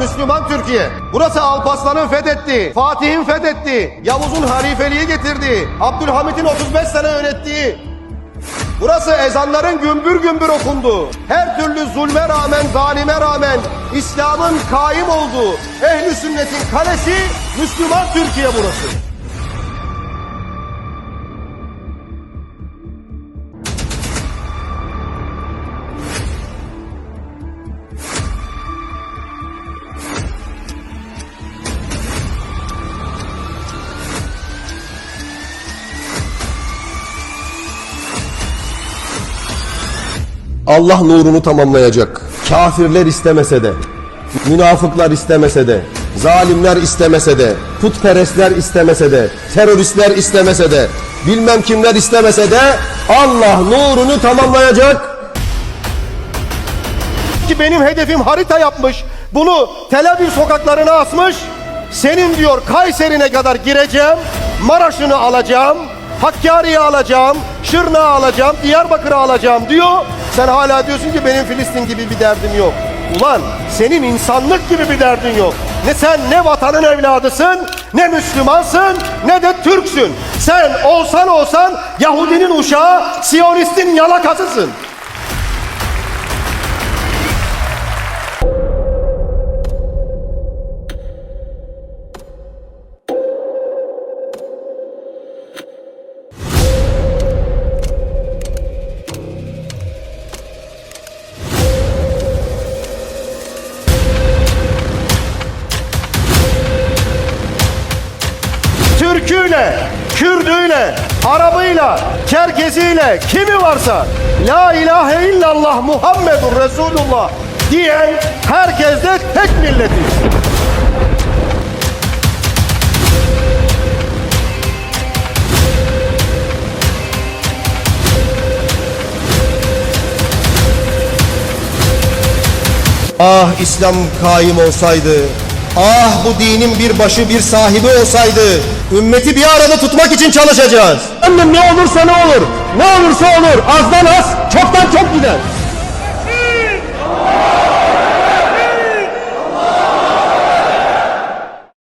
Müslüman Türkiye. Burası Alparslan'ın fethettiği, Fatih'in fethettiği, Yavuz'un halifeliği getirdiği, Abdülhamit'in 35 sene yönettiği, Burası ezanların gümbür gümbür okunduğu, her türlü zulme rağmen, zalime rağmen İslam'ın kaim olduğu, ehli sünnetin kalesi Müslüman Türkiye burası. Allah nurunu tamamlayacak. Kafirler istemese de, münafıklar istemese de, zalimler istemese de, putperestler istemese de, teröristler istemese de, bilmem kimler istemese de Allah nurunu tamamlayacak. Ki benim hedefim harita yapmış. Bunu Tel Aviv sokaklarına asmış. Senin diyor Kayseri'ne kadar gireceğim. Maraş'ını alacağım. Hakkari'yi alacağım. Şırnak'ı alacağım. Diyarbakır'ı alacağım diyor. Sen hala diyorsun ki benim Filistin gibi bir derdim yok. Ulan senin insanlık gibi bir derdin yok. Ne sen ne vatanın evladısın, ne Müslümansın, ne de Türksün. Sen olsan olsan Yahudinin uşağı, Siyonistin yalakasısın. Türküyle, Kürdüyle, Arabıyla, Çerkeziyle kimi varsa La ilahe illallah Muhammedur Resulullah diyen herkes de tek milletiz. Ah İslam kaim olsaydı, ah bu dinin bir başı bir sahibi olsaydı, ümmeti bir arada tutmak için çalışacağız. Efendim ne olursa ne olur, ne olursa olur, azdan az, çoktan çok gider.